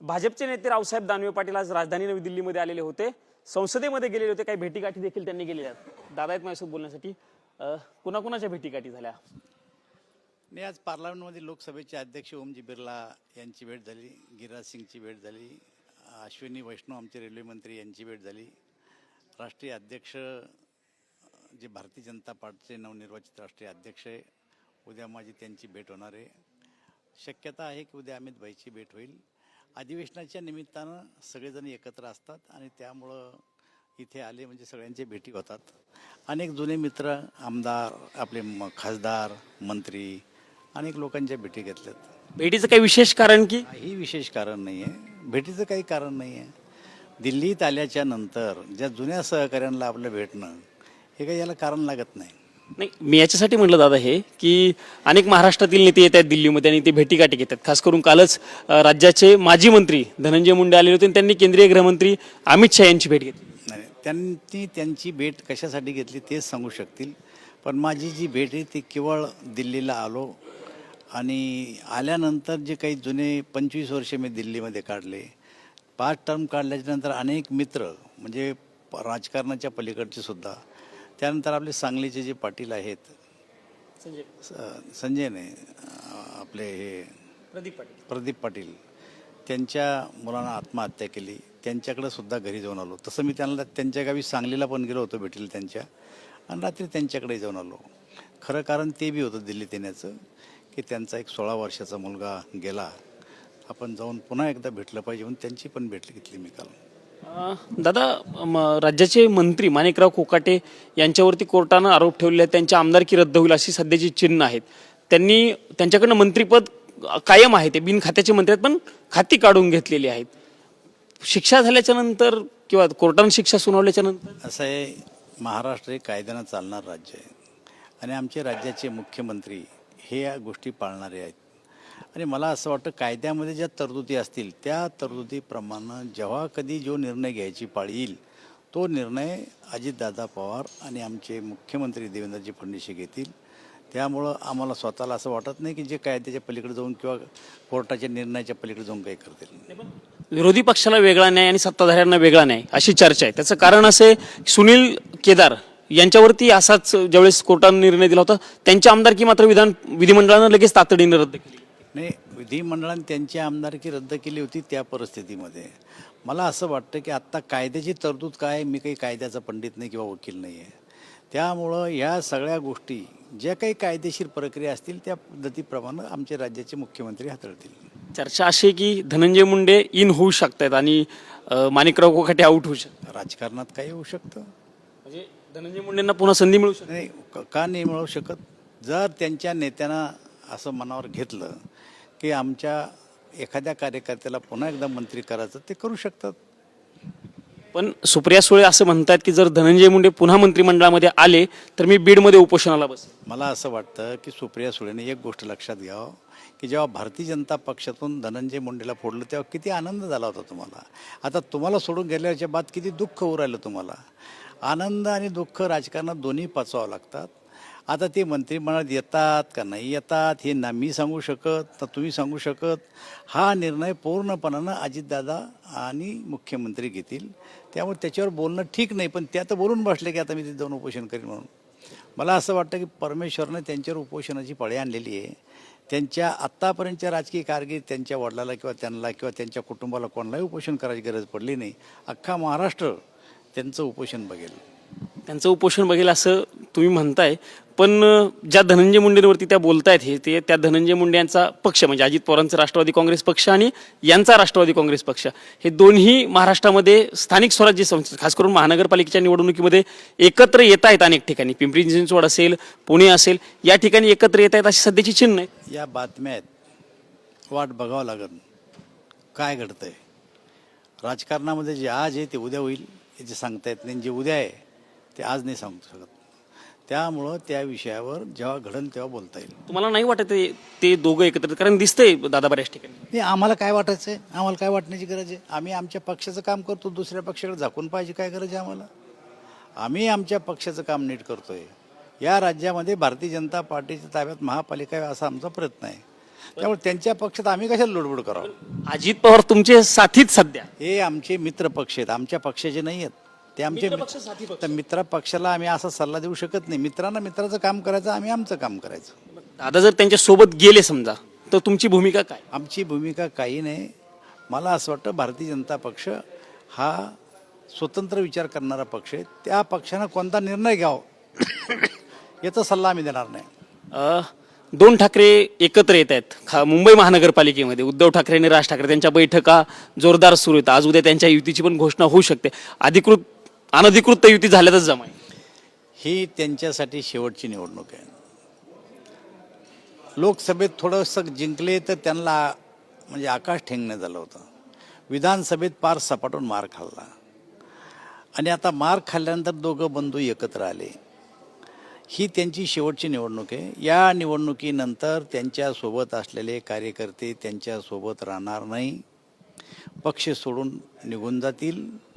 भाजपचे नेते रावसाहेब दानवे पाटील आज राजधानी नवी दिल्लीमध्ये आलेले होते. संसदेमध्ये गेलेले होते. काही भेटीगाठी देखील त्यांनी गेलेल्या आहेत. दादा आहेत माझ्यासोबत बोलण्यासाठी. कुणाकुणाच्या भेटीगाठी झाल्या? मी आज पार्लमेंटमध्ये लोकसभेचे अध्यक्ष ओमजी बिर्ला यांची भेट झाली. गिरिराज सिंगची भेट झाली. अश्विनी वैष्णव आमचे रेल्वे मंत्री यांची भेट झाली. राष्ट्रीय अध्यक्ष जे भारतीय जनता पार्टीचे नवनिर्वाचित राष्ट्रीय अध्यक्ष आहे उद्या माझी त्यांची भेट होणार आहे. शक्यता आहे की उद्या अमित भाईची भेट होईल. अधिवेशनाच्या निमित्तानं सगळेजण एकत्र असतात आणि त्यामुळं इथे आले म्हणजे सगळ्यांच्या भेटी होतात. अनेक जुने मित्र आमदार आपले म खासदार मंत्री अनेक लोकांच्या भेटी घेतल्यात. भेटीचं काही विशेष कारण की? काही विशेष कारण नाही आहे भेटीचं काही कारण नाही आहे दिल्लीत आल्याच्यानंतर ज्या जुन्या सहकाऱ्यांना आपलं भेटणं हे काही याला कारण लागत नाही. नाही मी याच्यासाठी म्हटलं दादा हे की अनेक महाराष्ट्रातील नेते येत आहेत दिल्लीमध्ये आणि ते भेटीगाठी घेतात खास करून कालच राज्याचे माजी मंत्री धनंजय मुंडे आलेले होते आणि त्यांनी केंद्रीय गृहमंत्री अमित शहा यांची भेट घेतली. नाही त्यांनी त्यांची भेट कशासाठी घेतली तेच सांगू शकतील. पण माझी जी भेट आहे ती केवळ दिल्लीला आलो आणि आल्यानंतर जे काही जुने पंचवीस वर्ष मी दिल्लीमध्ये काढले पाच टर्म काढल्याच्यानंतर अनेक मित्र म्हणजे प- राजकारणाच्या पलीकडचे सुद्धा त्यानंतर आपले सांगलीचे जे पाटील आहेत संजय. नाही अं, आपले हे प्रदीप पाटील. प्रदीप पाटील त्यांच्या मुलांना आत्महत्या केली. त्यांच्याकडे सुद्धा घरी जाऊन आलो. तसं मी त्यांना त्यांच्या गावी सांगलीला पण गेलो होतो भेटीला त्यांच्या. आणि रात्री त्यांच्याकडे जाऊन आलो. खरं कारण ते बी होतं दिल्लीत येण्याचं की त्यांचा एक सोळा वर्षाचा मुलगा गेला. आपण जाऊन पुन्हा एकदा भेटलं पाहिजे म्हणून त्यांची पण भेट घेतली मी काल. दादा म, राज्याचे मंत्री माणिकराव कोकाटे यांच्यावरती कोर्टानं आरोप ठेवले आहेत. त्यांची आमदारकी रद्द होईल अशी सध्याची चिन्ह आहेत. त्यांनी त्यांच्याकडनं मंत्रीपद कायम आहे ते बिन खात्याचे मंत्री आहेत पण खाती काढून घेतलेली आहेत. शिक्षा झाल्याच्यानंतर किंवा कोर्टानं शिक्षा सुनावल्याच्या नंतर? असं आहे महाराष्ट्र हे कायद्यानं चालणार राज्य आहे. आणि आमचे राज्याचे मुख्यमंत्री हे या गोष्टी पाळणारे आहेत. आणि मला असं वाटतं कायद्यामध्ये ज्या तरतुदी असतील त्या तरतुदीप्रमाणे जेव्हा कधी जो निर्णय घ्यायची पाळी येईल तो निर्णय अजितदादा पवार आणि आमचे मुख्यमंत्री देवेंद्रजी फडणवीस घेतील. त्यामुळं आम्हाला स्वतःला असं वाटत नाही की जे कायद्याच्या पलीकडे जाऊन किंवा कोर्टाच्या निर्णयाच्या पलीकडे जाऊन काही करतील. विरोधी पक्षाला वेगळा न्याय आणि सत्ताधाऱ्यांना वेगळा न्याय अशी चर्चा आहे. त्याचं कारण असे सुनील केदार यांच्यावरती असाच ज्यावेळेस कोर्टानं निर्णय दिला होता त्यांची आमदारकी मात्र विधान विधिमंडळानं लगेच तातडीनं रद्द केली. नाही विधिमंडळाने त्यांची आमदारकी रद्द केली होती त्या परिस्थितीमध्ये. मला असं वाटतं की आत्ता कायद्याची तरतूद काय मी काही कायद्याचा पंडित नाही किंवा वकील नाही आहे त्यामुळं ह्या सगळ्या गोष्टी ज्या काही कायदेशीर प्रक्रिया असतील त्या पद्धतीप्रमाणे आमचे राज्याचे मुख्यमंत्री हाताळतील चर्चा अशी की धनंजय मुंडे इन होऊ शकतात आणि माणिकराव कोकाटे आउट होऊ शकतात. राजकारणात काही होऊ शकतं. म्हणजे धनंजय मुंडेंना पुन्हा संधी मिळू शकते. नाही क- का नाही मिळू शकत? जर त्यांच्या नेत्यांना असं मनावर घेतलं की आमच्या एखाद्या कार्यकर्त्याला पुन्हा एकदा मंत्री करायचं ते करू शकतात. पण सुप्रिया सुळे असं म्हणतात की जर धनंजय मुंडे पुन्हा मंत्रिमंडळामध्ये आले तर मी बीडमध्ये उपोषणाला बस मला असं वाटतं की सुप्रिया सुळेने एक गोष्ट लक्षात घ्यावं की जेव्हा भारतीय जनता पक्षातून धनंजय मुंडेला फोडलं तेव्हा किती आनंद झाला होता तुम्हाला. आता तुम्हाला सोडून गेल्याच्या बाद किती दुःख राहिलं तुम्हाला. आनंद आणि दुःख राजकारणात दोन्ही पचवावं लागतात. आता ते मंत्रिमंडळात येतात का नाही येतात हे ना मी सांगू शकत ना तुम्ही सांगू शकत हा निर्णय पूर्णपणानं अजितदादा आणि मुख्यमंत्री घेतील. त्यामुळे त्याच्यावर बोलणं ठीक नाही पण ते आता बोलून बसले की आता मी ते जाऊन उपोषण करीन म्हणून. मला असं वाटतं की परमेश्वरनं त्यांच्यावर उपोषणाची पळे आणलेली आहे. त्यांच्या आत्तापर्यंतच्या राजकीय कारकीर्द त्यांच्या वडिलाला किंवा त्यांना किंवा त्यांच्या कुटुंबाला कोणालाही उपोषण करायची गरज पडली नाही. अख्खा महाराष्ट्र त्यांचं उपोषण बघेल. त्यांचं उपोषण बघेल असं तुम्ही म्हणताय पण ज्या धनंजय मुंडेंवरती त्या बोलतायत हे ते त्या धनंजय मुंडे यांचा पक्ष म्हणजे अजित पवारांचा राष्ट्रवादी काँग्रेस पक्ष आणि यांचा राष्ट्रवादी काँग्रेस पक्ष. हे दोन्ही महाराष्ट्रामध्ये स्थानिक स्वराज्य संस्था खास करून महानगरपालिकेच्या निवडणुकीमध्ये एकत्र येत आहेत अनेक ठिकाणी. पिंपरी चिंचवड असेल पुणे असेल या ठिकाणी एकत्र येत आहेत अशी सध्याची चिन्ह आहे या बातम्या आहेत वाट बघावं लागेल. काय घडतंय? राजकारणामध्ये जे आज आहे ते उद्या होईल याचे सांगता येत नाही जे उद्या आहे ते आज नाही सांगू शकत. त्यामुळं त्या विषयावर जेव्हा घडेल तेव्हा बोलता येईल. तुम्हाला नाही वाटत ते- ते दोघं एकत्र कारण दिसतंय दादा बऱ्याच ठिकाणी. नाही आम्हाला काय वाटायचं आहे आम्हाला काय वाटण्याची गरज आहे? आम्ही आमच्या पक्षाचं काम करतो दुसऱ्या पक्षाकडे झाकून पाहिजे काय गरज आहे आम्हाला? आम्ही आमच्या पक्षाचं काम नीट करतोय. या राज्यामध्ये भारतीय जनता पार्टीच्या ताब्यात महापालिका आहे असा आमचा प्रयत्न आहे. त्यामुळे त्यांच्या पक्षात आम्ही कशाला लुडबुड करावं? अजित पवार तुमचे साथीच सध्या. हे आमचे मित्र पक्ष आहेत. आमच्या पक्षाचे नाही आहेत. ते आमचे मित्र पक्ष, साथी पक्ष. तर मित्र पक्षाला आम्ही असा सल्ला देऊ शकत नाही. मित्रांना मित्राचं काम करायचं आम्ही आमचं काम करायचं. दादा जर त्यांच्यासोबत गेले समजा तर तुमची भूमिका काय? आमची भूमिका काही नाही. मला असं वाटतं भारतीय जनता पक्ष हा स्वतंत्र विचार करणारा पक्ष आहे. त्या पक्षानं कोणता निर्णय घ्यावा याचा सल्ला आम्ही देणार नाही. अ, दोन ठाकरे एकत्र येत आहेत. खा मुंबई महानगरपालिकेमध्ये उद्धव ठाकरे आणि राज ठाकरे त्यांच्या बैठका जोरदार सुरू आहेत. आज उद्या त्यांच्या युतीची पण घोषणा होऊ शकते. अधिकृत अनधिकृत युती झाल्यातच जमाय ही त्यांच्यासाठी शेवटची निवडणूक आहे. लोकसभेत थोडंसं जिंकले तर त्यांना म्हणजे आकाश ठेंगणं झालं होतं. विधानसभेत पार सपाटून मार खाल्ला. आणि आता मार खाल्ल्यानंतर दोघं बंधू एकत्र आले. ही त्यांची शेवटची निवडणूक आहे. या निवडणुकीनंतर त्यांच्यासोबत असलेले कार्यकर्ते त्यांच्यासोबत राहणार नाही. पक्ष सोडून निघून जातील.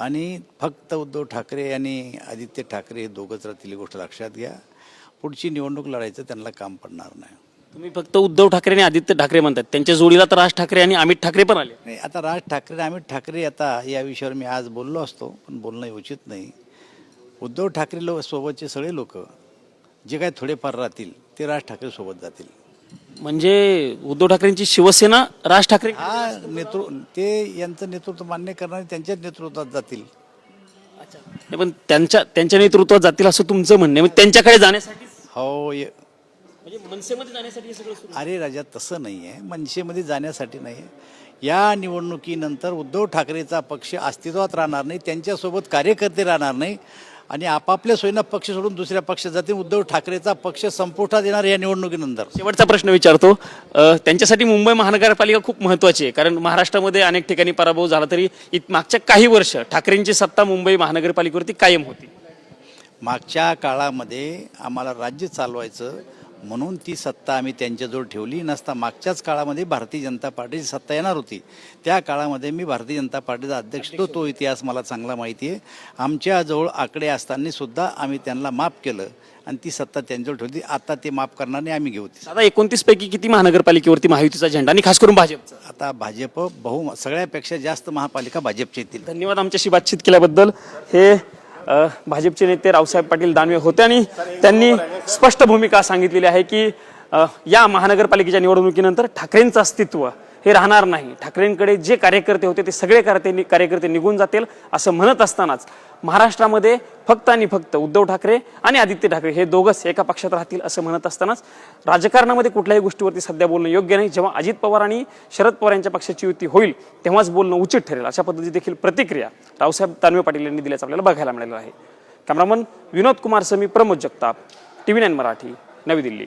आणि फक्त उद्धव ठाकरे आणि आदित्य ठाकरे हे दोघंच राहतील गोष्ट लक्षात घ्या. पुढची निवडणूक लढायचं त्यांना काम पडणार नाही. तुम्ही फक्त उद्धव ठाकरे आणि आदित्य ठाकरे म्हणतात त्यांच्या जोडीला तर राज ठाकरे आणि अमित ठाकरे पण आले. नाही आता राज ठाकरे अमित ठाकरे आता या विषयावर मी आज बोललो असतो पण बोलणं उचित नाही. उद्धव ठाकरे लो सोबतचे सगळे लोक जे काय थोडेफार राहतील ते राज ठाकरे सोबत जातील. म्हणजे उद्धव ठाकरेंची शिवसेना राज ठाकरे हा नेतृ ते यांचं नेतृत्व मान्य करणारे त्यांच्याच नेतृत्वात जातील. नाही, पण त्यांच्या त्यांच्या नेतृत्वात जातील असं तुमचं म्हणणं आहे. मग त्यांच्याकडे जाण्यासाठी हो ये म्हणजे मनसेमध्ये जाण्यासाठी हे सगळं सुरू अरे राजा तसं नाही आहे. मनसेमध्ये जाण्यासाठी नाही. या निवडणुकीनंतर उद्धव ठाकरेचा पक्ष अस्तित्वात राहणार नाही. त्यांच्यासोबत कार्यकर्ते राहणार नाही. आणि आपापल्या सोयीनं पक्ष सोडून दुसऱ्या पक्षात जातील. उद्धव ठाकरेचा पक्ष संपुष्टात येणार या निवडणुकीनंतर. शेवटचा प्रश्न विचारतो. अ, त्यांच्यासाठी मुंबई महानगरपालिका खूप महत्वाची आहे. कारण महाराष्ट्रामध्ये अनेक ठिकाणी पराभव झाला तरी इत- मागच्या काही वर्ष ठाकरेंची सत्ता मुंबई महानगरपालिकेवरती कायम होती. मागच्या काळामध्ये आम्हाला राज्य चालवायचं म्हणून ती सत्ता आम्ही त्यांच्याजवळ ठेवली. नसता मागच्याच काळामध्ये भारतीय जनता पार्टीची सत्ता येणार होती. त्या काळामध्ये मी भारतीय जनता पार्टीचा अध्यक्ष तो तो इतिहास मला चांगला माहिती आहे. आमच्याजवळ आकडे असताना सुद्धा आम्ही त्यांना माफ केलं आणि ती सत्ता त्यांच्याजवळ ठेवली. आता ते माफ करणार नाही आम्ही घेऊ आता एकोणतीस पैकी किती महानगरपालिकेवरती महायुतीचा झेंडा आणि खास करून भाजपचा? आता भाजप बहु सगळ्यापेक्षा जास्त महापालिका भाजपची येतील. धन्यवाद आमच्याशी बातचीत केल्याबद्दल. हे भाजपचे नेते रावसाहेब पाटील दानवे होते आणि त्यांनी स्पष्ट भूमिका सांगितलेली आहे की या महानगरपालिकेच्या निवडणुकीनंतर ठाकरेंचं अस्तित्व हे राहणार नाही. ठाकरेंकडे जे कार्यकर्ते होते ते सगळे कार्यते कार्यकर्ते निघून जातील असं म्हणत असतानाच महाराष्ट्रामध्ये फक्त आणि फक्त उद्धव ठाकरे आणि आदित्य ठाकरे हे दोघंच एका पक्षात राहतील असं म्हणत असतानाच राजकारणामध्ये कुठल्याही गोष्टीवरती सध्या बोलणं योग्य नाही. जेव्हा अजित पवार आणि शरद पवार यांच्या पक्षाची युती होईल तेव्हाच बोलणं उचित ठरेल अशा पद्धतीची देखील प्रतिक्रिया रावसाहेब दानवे पाटील यांनी दिल्याचं आपल्याला बघायला मिळालेलं आहे. कॅमेरामन विनोद कुमार समी Pramod Jagtap T V nine Marathi Navi Delhi.